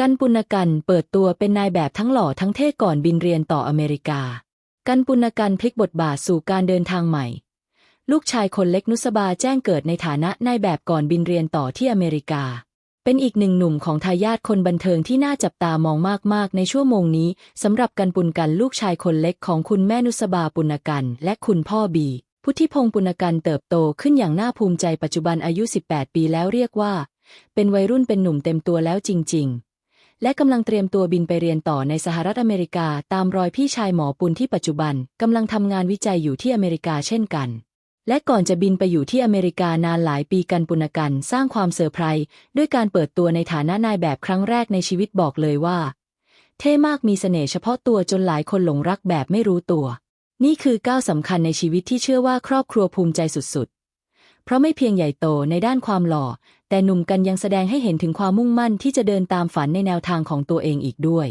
กันปุณกันเปิดตัวเป็นนายแบบทั้งหล่อทั้งเท่ก่อนบินเรียนต่ออเมริกา กันปุณกันพลิกบทบาทสู่การเดินทางใหม่ ลูกชายคนเล็กนุสบาแจ้งเกิดในฐานะนายแบบก่อนบินเรียนต่อที่อเมริกา เป็นอีกหนึ่งหนุ่มของทายาทคนบันเทิงที่น่าจับตามองมากๆ ในชั่วโมงนี้สำหรับกันปุณกันลูกชายคนเล็กของคุณแม่นุสบาปุณกันและคุณพ่อบีพุทธิพงศ์ปุณกันเติบโตขึ้นอย่างน่าภูมิใจปัจจุบันอายุ 18 ปีแล้วเรียกว่า เป็นวัยรุ่นเป็นหนุ่มเต็มตัวแล้วจริง ๆ และกำลังเตรียมตัวบินไปเรียนต่อในสหรัฐอเมริกา ตามรอยพี่ชายหมอปุณที่ปัจจุบันกำลังทำงานวิจัยอยู่ที่อเมริกาเช่นกัน และก่อนจะบินไปอยู่ที่อเมริกานานหลายปีกันปุณกันสร้างความเซอร์ไพรส์ด้วยการเปิดตัวในฐานะนายแบบครั้งแรกในชีวิตบอกเลยว่า เท่มากมีเสน่ห์เฉพาะตัวจนหลายคนหลงรักแบบไม่รู้ตัว นี่คือก้าวสำคัญในชีวิตที่เชื่อว่าครอบครัวภูมิใจสุดๆ เพราะไม่เพียงใหญ่โตในด้านความหล่อ แต่หนุ่มกันยังแสดงให้เห็นถึงความมุ่งมั่นที่จะเดินตามฝันในแนวทางของตัวเองอีกด้วย